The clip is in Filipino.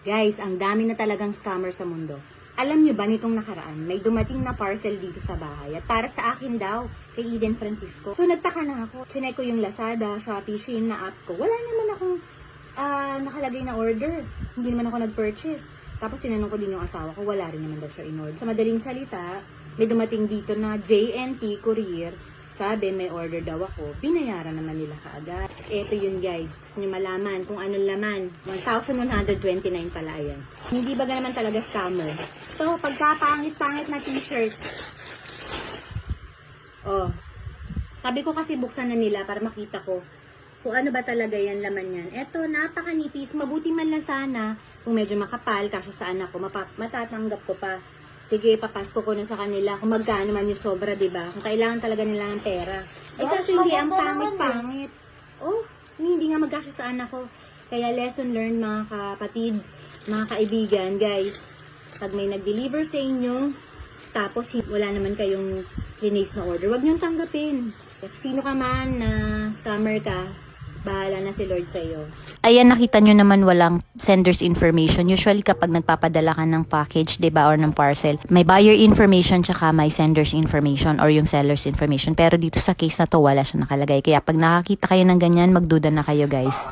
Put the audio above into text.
Guys, ang dami na talagang scammer sa mundo. Alam nyo ba nitong nakaraan, may dumating na parcel dito sa bahay at para sa akin daw, kay Eden Francisco. So nagtaka na ako, chinek ko yung Lazada, Shopee, Shein na app ko. Wala naman akong ah, nakalagay na order. Hindi naman ako nag-purchase. Tapos sinanong ko din yung asawa ko, wala rin naman daw siya in-order. Sa madaling salita, may dumating dito na JNT Courier. Sabi, may order daw ako. Binayaran naman nila kaagad. Ito yun guys. Gusto nyo malaman kung anong laman. 1,129 pala yan. Hindi ba naman talaga scammer? So, pagkapangit-pangit na t-shirt. Oh. Sabi ko kasi buksan na nila para makita ko kung ano ba talaga yan laman yan. Eto, napakanipis. Mabuti man lang sana kung medyo makapal kasi sa anak ko, matatanggap ko pa. Sige, papasko ko na sa kanila kung magkano man yung sobra, di ba? Kung kailangan talaga nila ng pera. Eh kasi hindi, ang pangit-pangit. Oh, hindi nga magkasya sa anak ko. Kaya lesson learned mga kapatid, mga kaibigan, guys. Pag may nag-deliver sa inyo, tapos hi- wala naman kayong release na order, wag niyong tanggapin. Sino ka man na scammer ka, bahala na si Lord sa iyo. Ayan, nakita nyo naman walang sender's information. Usually kapag nagpapadala ka ng package, 'di ba or ng parcel, may buyer information tsaka may sender's information or yung seller's information. Pero dito sa case na to, wala siya nakalagay. Kaya pag nakakita kayo ng ganyan, magduda na kayo guys.